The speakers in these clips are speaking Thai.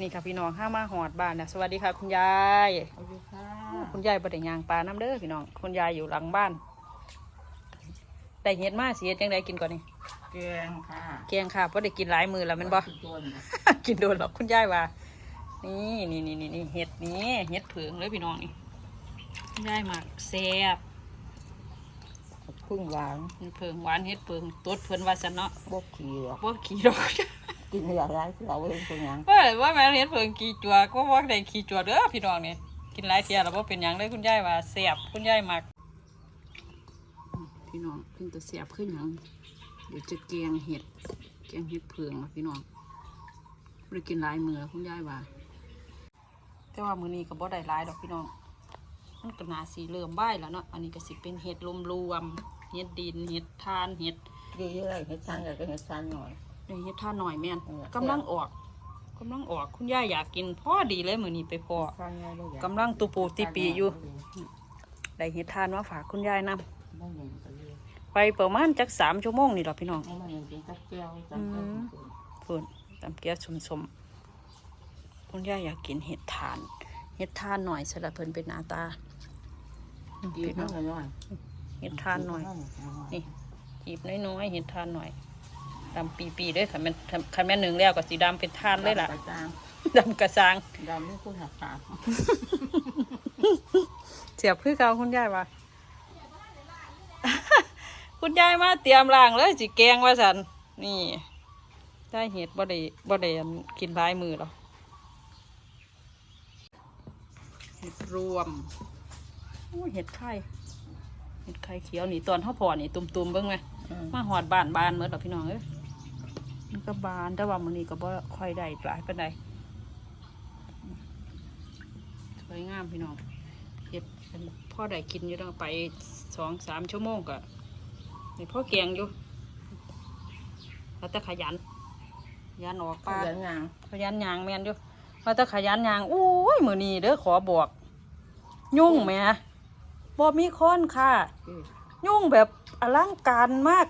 นี่ค่ะพี่น้องห้ามาหอดบ้านนะสวัสดีค่ะคุณยายสวัสดีค่ะคุณยายบ่ได้ยางปลาน้ำเด้อพี่น้องคุณยายอยู่หลังบ้านได้เฮ็ดมาสิเฮ็ดจังไดกินก่อนนี่แกงค่ะเกียงค่ะบ่ได้กินหลายมือแล้วแมันบ่ทุกตัวเนี่ยกินโดนหรอกคุณยายว่า นี่นี่นี่นี่นี่เห็ดนี่เห็ดเผืองเลยพี่น้องนี่คุณยายหมักแซ่บพึ่งหวานเห็ดเผืองหวานเห็ดเผืองตดเพิ่นว่าซั่นเนาะบกขี้หรอกบ่ขี้ดอก กินอย่างไรเราเองเป็นหยังว่าว่าแม่นเห็ดเผืองขี้จัวก็บ่ได้ขี้จัวเด้อพี่น้องนี่กินหลายเที่ยแล้วบ่เป็นหยังเลยคุณยายว่าแซ่บคุณยายหมักพี่น้องเพิ่นจะแซ่บขึ้นหยังเดี๋ยวจะแกงเห็ดแกงเห็ดเผืองนะพี่น้องบ่ได้กินหลายมื้อแล้วคุณยายว่า แต่ว่ามื้อนี้ก็บ่ได้หลายดอกพี่น้องมันก็น่าสีเริ่มใบายแล้วเนาะอันนี้ก็สิเป็นเห็ดรวมรวมๆเห็ดดินเห็ดทานเห็ดเยอะๆให้ชันอยากจะให้ชันหน่อย เอ้ยเห็ดทานหน่อยแม่นเออกำลังออกกำลังออกคุณย่าอยากกินพ่อดีเลยมื้อนี้ไปพอชันไงได้ยังกำลังตูปูตีปีอยู่ได้เห็ดทานมาฝากคุณยายนํไม่เห็นก็เลยไปประมาณจักสามชั่วโมงนี่หรอพี่น้องไม่เห็นกินกับแก้วจำเป็นพูนตำเกี๊ยวสมๆคุณย่าอยากกินเห็ดทานเห็ดทานหน่อยสลับเพิ่นเป็นหน้าตากินพี่น้ทั้องงหน่อยเห็ดทานหน่อยนี่จีบน้อยๆเห็ดทานหน่อย ดำปีปีๆเด้วยค่ะแม่นคันแม่นหนึ่งแล้วก็สีดำเป็นทานเลยล่ะกระจางดำกระซังดำนี่คุณหักขาเสียบคือเก่าคุณยายว่า คุณยายมาเตรียมล่างเลยสิแกงว่าสันนี่ ได้เห็ดบ่ได้บ่ได้อันกินหลายมือหรอกเห็ดรวมโอ้ยเห็ดไข่เห็ดไข่เขียวนี่ตอนเท่าพอนี่ตุ่มๆเบิ่งไหม มาหอดบ้านบานเมื่อดอกพี่น้องเอ้ย มันก็บานแต่ว่ามันนี้ก็บ่ค่อยได้หลายปานใดสวยงามพี่น้องเก็บเป็นพ่อได้กินอยู่ต้องไปสองสามชั่วโมงก็นี่พ่อแกงอยู่แล้วแต่ขยันขยันออกปลาปลาเลี้ยงยางขยันยางแมนอยู่ว่าแต่ขยันยางอุ้ยมือนี้เด้อขอบอก ยุ่งไหมบ่มีคนค่ะ ยุ่งแบบอลังการมาก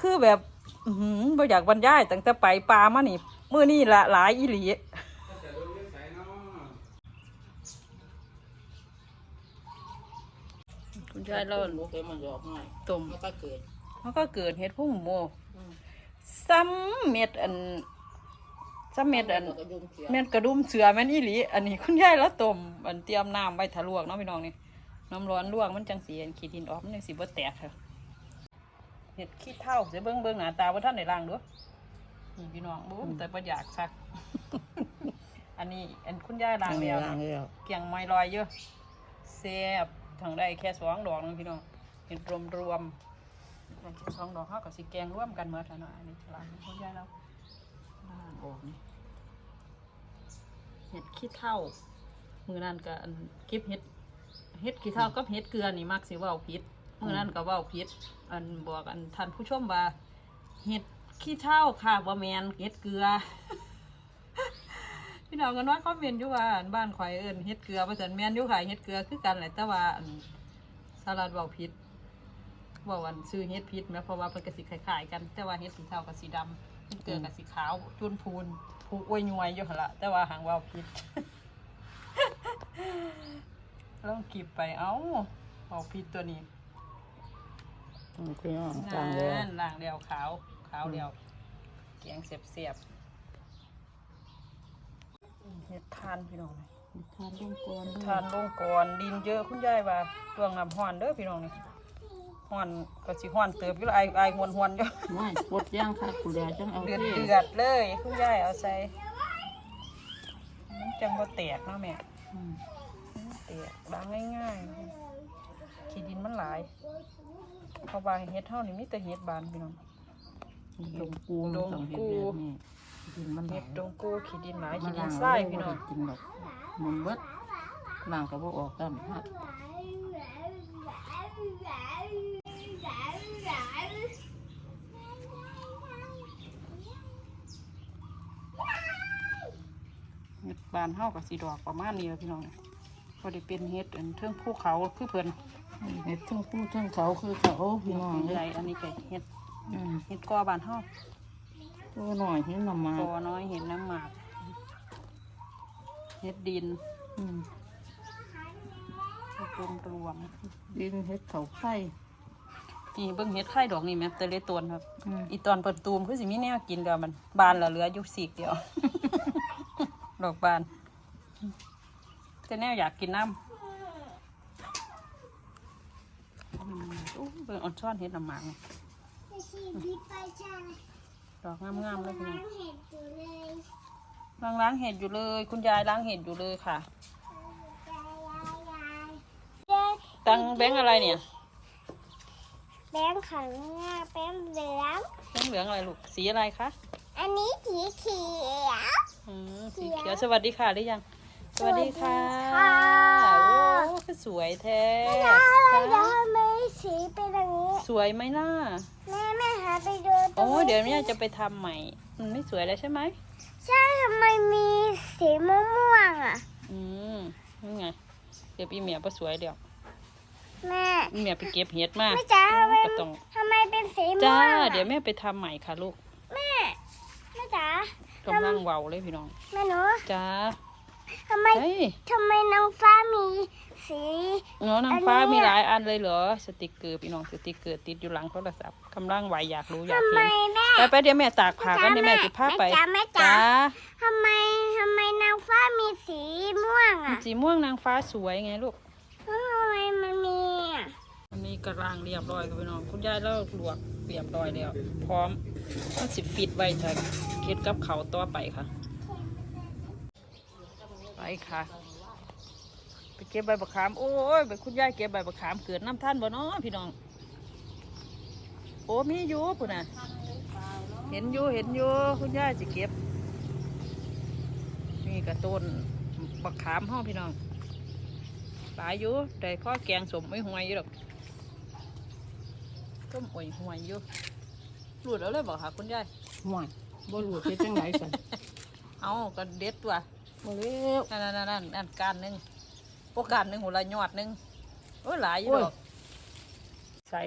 คือแบบ อือหือบ่อยากบรรยายตั้งแต่ไปปลามานี่มื้อนี้ละหลายอีหลีคุณยายเราลูกเอ็มมันหยอกหน่อยต้มแล้วก็เกิดมันก็เกิดเห็ดพุ่งโมอืมซ้ำเม็ดอันซ้ำเม็ดอันกระดุมเขียวแม่นกระดุมเสือแม่นอีหลี อันนี้คุณยายแล้วต้มอันเตรียมน้ำไว้ทะลวกเนาะพี่น้องนี่น้ำร้อนลวกมันจังสีอันขี้ดินออกมันจังสีบ่แตกค่ะ เห็ดขี้เท่าเสียเบิ่งเบิ่งหน้าตาว่าท่านได้ล้างเด้วยนี่พี่น้องบุ้มแต่บ่อยากซัก อันนี้อันคุณยายล้างแล้วล้างแล้วเกียงไม้ลอยเยอะแซ่บทางได้แค่สองดอกนึงพี่น้องเห็ดรวมรวมๆแค่สองดอกเขากับสิแกงร่วมกันเมื่อเท่านั้นอันนี้ล้างคุณยายแล้วล้างออกนี่เห็ดขี้เท่ามือนั่นก็อันเก็บเห็ดเห็ดขี้เท่ากับเห็ดเกลือนี่มักสิเว้าผิด มื่อนั่นก็เว้าผิดอันบอกอันท่านผู้ชมว่าเห็ดขี้เท่าค่ะบ่แมนเห็ดเกลือ พี่น้องกันว่าคอมเมนต์อยู่ว่าอันบ้านข่อยเอิ้นเห็ดเกลือว่าซั่นแม่นอยู่ค่ะเห็ดเกลือคือกันแหละแต่ว่าอันสลัดเว้าผิดเว้าอันซื้อเห็ดผิดแม้เพราะว่าเพิ่นก็สิคล้ายๆกัน แต่ว่าเห็ดขี้เท่าก็สีดำเห็ดเกลือก็สีขาวจุนพูนผูกอวยยวยอยู่หั่นละแต่ว่าหางเว้าผิด ลองกิบไปเอ้าเว้าผิดตัวนี้ อืมพี่น้องนั่ล้างแล้วนล่างเดียวขาวขาวเดียวเกียงเสียบเสียบเห็ดทานพี่น้องทานร่วมก่อนทานลงก่อนดินเยอะคุณยายว่าเรื่องน้ำห้อนเด้อพี่น้องนี่ห้อนก็สิห้อนเติบอยู่ละไอไอหวนหวนๆอยู่ไม่ปวดย่างค่ะกูแลจังเอาเดือดที่เดือดเลยคุณยายเอาใส่มันจังบ่แตกเนาะแม่อืมมันแตกล้างง่ายๆขี้ดินมันหลาย เพราะว่าเฮ็ดเท่านี่มีแต่เฮ็ดบานพี่น้อง ดงกูมันต้องเฮ็ดแบบนี้กินมันหเฮ็ลาดยดงกูขี้ดินหลายมัขี้นดิล้านงทรายพี่น้องกินดอกมันเบิดล้างก็บ่ออกกันฮะเฮ็ดบานเฮากับสีดอกประมาณนี้แหละพี่น้องพอได้เป็นเฮ็ดอันเทิงภูเขาคือเพิ่น เฮ็ดทั้งผู้ทั้งเขาคือเขาพี่น้องใหเลญ่ยอันนี้ก็เฮ็ดอืมเฮ็ดกอบ้านเฮาตัวหน่อยที่นำมากอน้อยเห็ดน้ำหมากเฮ็ดดินอืมเฮ็ดรวมรวมดินเฮ็ดเขาไข่นี่เบิ่งเฮ็ดไข่ดอกนี่แม่แต่เละตวนครับ อืมอีตอนเปิดตูมคือสิมีแนวกินเดียวมันบานละเหลืออยู่สีกเดียว ดอกบานแต่แนวอยากกินน้ำอืมโอ้ เบิ่งอ่อนช้อนเฮ็ดน้ำหมากนี่จะชีวิตไปจ้าดอกงามๆเลยพี่น้อง เห็ดอยู่เลยล้างล้างเห็ดอยู่เลย คุณยายล้างเห็ดอยู่เลยค่ะ ยายยายยายเด็กตังแบงค์อะไรเนี่ยแบงค์ขังหน้าแบงค์เหลือง แบงค์เหลืองอะไรลูก สีอะไรคะ อันนี้สีเขียว อืมสีเขียวสวัสดีค่ะหรือยัง สวัสดีค่ะ สวัสดีค่ะ โอ้สวยแท้ แล้วทำไมสีไป วยไหมล่ะ แม่แม่หาไปดูตรโอ้งเดี๋ยวเนี่ยจะไปทำใหม่ มันไม่สวยแล้วใช่ไหม ใช่ทำไมมีสีม่วงๆอะ อืมนี่ไง เดี๋ยวพี่เหมียวก็สวยเดี๋ยวแม่ พี่เหมียวไปเก็บเห็ดมาแม่จ๋าทำไมก็ต้องทำไมเป็นสีม่วจ้างอะเดี๋ยวแม่ไปทำใหม่ค่ะลูกแม่แม่จ๋ากำลังเว้าเลยพี่น้อง แม่หนู จ้า ทำไมเฮ้ยทำไมนางฟ้ามีสีเนาะนางฟ้าอันเนี้มียหลายอันเลยเหรอสติกเกอร์พี่น้องสติกเกอร์ติดอยู่หลังโทรศัพท์กำลังไหวอยากรู้อยากทำไมเห็นแม่ไปไปเดี๋ยวแม่ตากผ้ากันเดี๋ยวแม่ติดผ้าไปแม่จ๋าแม่จ๋าจ้าทำไมทำไมนางฟ้ามีสีม่วงอะสีม่วงนางฟ้าสวยไงลูกทำไมมันมีอะอันนี้กระรางเรียบร้อยกับพี่น้องคุณยายแล้วลวกเรียบร้อยแล้ว พร้อมมันสิปิดไว้ถ้าเค็ดกับเขาวต่อไปค่ะไป ค่ะ ไปเก็บใบบักขาม โอ้ยไปคุณยายเก็บใบบักขามเกิดน้ำท่านบ่เนาะพี่น้อง โอ้มีอยู่ปุ่นน่ะ เห็นอยู่เห็นอยู่คุณยายจะเก็บ นี่กระต้นบักขามห้องพี่น้องหลายอยู่แต่พ่อแกงสมไม่ห่วยอยู่หรอกต้มอ่อยห่วยอยู่หลุดแล้วเลยบอกค่ะคุณยายห่วยบ่รู้เฮ็ดจังไดสั่นเอาก็เด็ดตัว บ่เร็วนั่นนั่นนั่นนั่นการหนึ่งโอกาสหนึ่งหัวละยอดหนึ่งโอ้ยหลายอยู่โอ้ยดอกใส่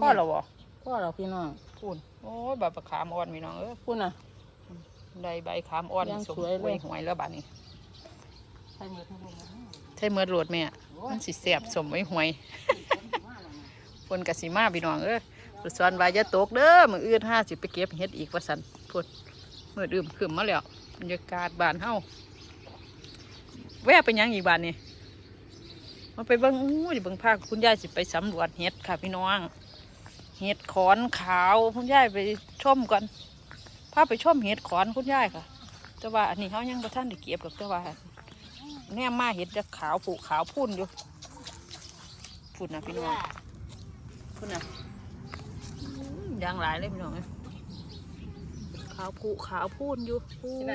พ่อเราบ่พ่อเราพี่น้องพูนโอ้ยใบบักขามอ่อนพี่น้องเอ้ยพูดน่ะได้ใบขามอ่อนยังสมสวยเลยไว้หวยแล้วบัดนี้ใส่หมดทั้งหมดใช่เมื่อโหลดแม่มันสิแสบสมไว้หวยฝนกสิมาพี่น้องเอ้ยสุดซอนวายจะตกเด้อมืออื่นห้าสิไปเก็บเฮ็ดอีกว่าสันพูดมือดื่มขึ้นมาแล้วบรรยากาศบ้านเฮา แวะไปหยังอีกบ้านนี่มาไปเบิ่งอู้ยเบิ่งภาคคุณยายสิไปสำรวจเฮ็ดค่ะพี่น้อง เห็ดขอนขาวคุณยายไปชมก่อนพาไปชมเห็ดขอนคุณยายค่ะแต่ว่าอันนี้เขายังบ่ทันได้เก็บหรอกแต่ว่าแน่มาเห็ดจะขาวผูขาวพุ่นอยู่พุ่นนะพี่น้องพุ่นนะอื้อย่างหลายเลยพี่น้องเอ้ยขาวผูขาวพุ่นอยู่พุ่น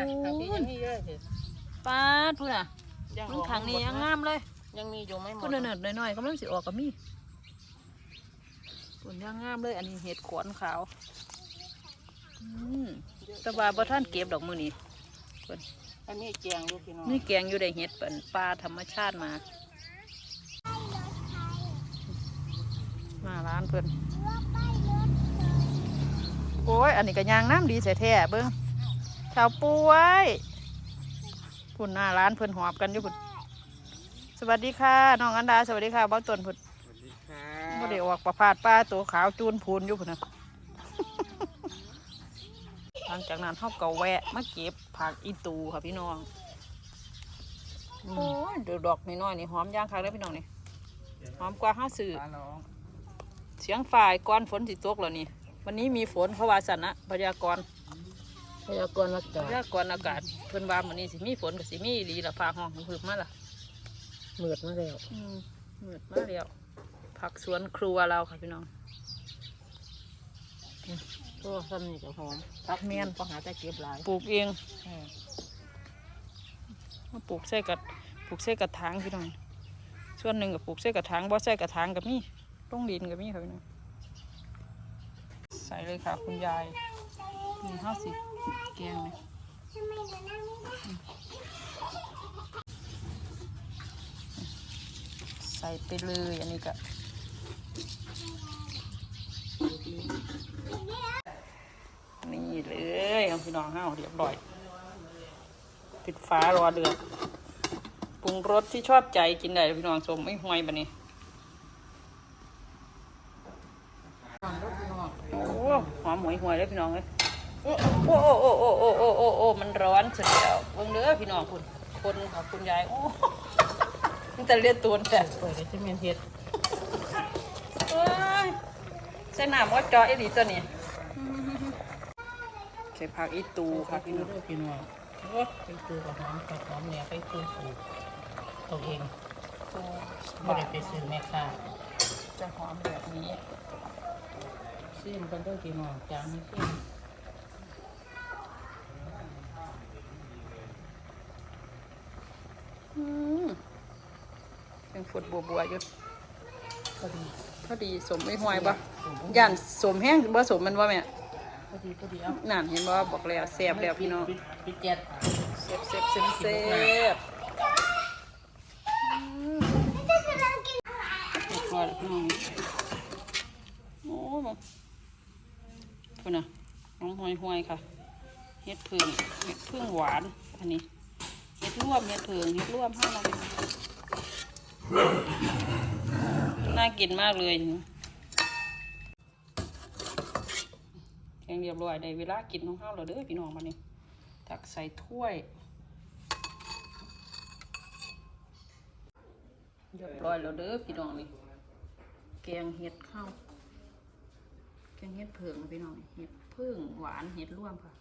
ปาดพุ่นน่ะ มันขังนี่ยังงามเลยยังมีอยู่ไหมหมพุ่ดนเนิดๆหน่อยๆกำลังสิออกกับมีพุ่นยังงามเลย อันนี้เห็ดขอนขาวอืมแต่ว่าบ่ท่านเก็บดอกมือนี้อันนี้แกงอยู่พี่น้องนี่แกงอยู่ในเห็ดเป็นปลาธรรมชาติมา มาร้านเพิ่นโอ้ย อันนี้ก็ยางน้ำดีแท้ๆเบิ้งชาวป่วย พุ่นหน้าร้านเพิ่นหอบกันอยู่พุ่นสวัสดีค่ะน้องอันดาสวัสดีค่ะบ้าต้นพุ่นบ่ได้ออกประพาดป้าตัวขาวจูนพูนอยู่พุ่นนะหลังจากนั้นเขาก็แวะมาเก็บผักอีตูค่ะพี่น้องโอ้ยเดี๋ยวดอกน้อยๆนี่หอมย่างคักเลยพี่น้องนี่หอมกว่าห้าสื่อเสียงฝ่ายก้อนฝนสิตกแล้วนี่ วันนี้มีฝนเขาว่าสันนะพยากรณ์ พยากรณ์อาพกาศยากรณ์อากาศเพิ่นว่าวันนี้สิมีฝนกับสิมีอีหลีละฟ้าห้องหืบมาละมืดมาแล้วอืมมืดมาแล้วผักสวนครัวเราค่ะพี่น้องก็ซ้ำนี่ก็หอมพักเมียนก็หาแต่เก็บหลายปลูกเองอืมมาปลูกใส่กับปลูกใส่กระถางพี่น้องส่วนหนึ่งกับปลูกใส่กระถางบ่ใส่กระถางกับมีต้องดินกับมีค่ะพี่น้องใส่เลยค่ะคุณยายนี่ห้าสิ แกงเลยใส่ไปเลยอันนี้ก็นี่เลยเอาพี่น้องห้าเรียบร้อย ปิดฟ้ารอเดือดปรุงรสที่ชอบใจกินได้พี่น้องสมไม่ห่วยบันนี้โอ้หอมหวยห่วยเลยพี่น้องเลย โอ้โอ้โอ้โอ้โอ้โอ้โอ้โอ้มันร้อนเสียแล้วเบิ่งเด้อพี่น้องคุณคนค่ะคุณยายโอ้มันจะเรียกตัวแต่เปิดก็จะเมียนเฮ็ดเอ้ยใส่น้ำว่าจอไอ้ดีตัวนี้ใส่ผักอีตูค่ะพี่น้องพี่น้องโอ้ไปตูกับหอมกับหอมเนี่ยไปตูปลูกตัวเองไม่ได้ไปซื้อแม่ค้าจะหอมแบบนี้ซิมกันเด้อพี่น้องจางให้ซิม อืมยังฝ ดบัวบัวๆอยู่พอดีพอดีสมไม่ห่วยปะย่านสมแห้งบ่สมมันว่าแม่พอดีพอดีเอานั่นเห็นบ่บอกแล้วแซ่บแล้วพี่น้องปิดปิดแก๊สแซ่บแซ่บแซ่บแซ่บพอแล้วพี่น้องโอ้คุณน่ะน้องห่วยห่วยๆค่ะเฮ็ดพึ่งเฮ็ดพึ่งหวานอันนี้เฮ็ดร่วมเฮ็ดพึ่งเฮ็ดร่วมห้ามาเลย น่ากินมากเลยแกงเรียบร้อยได้เวลากินของข้าวแล้วเด้อพี่น้องมานี่ตักใส่ถ้วยเรียบร้อยแล้วเด้อพี่น้องนี่แกงเห็ดข้าวแกงเห็ดเผิงพี่น้องเห็ดพิ่งหวานเห็ดร่วมค่ะ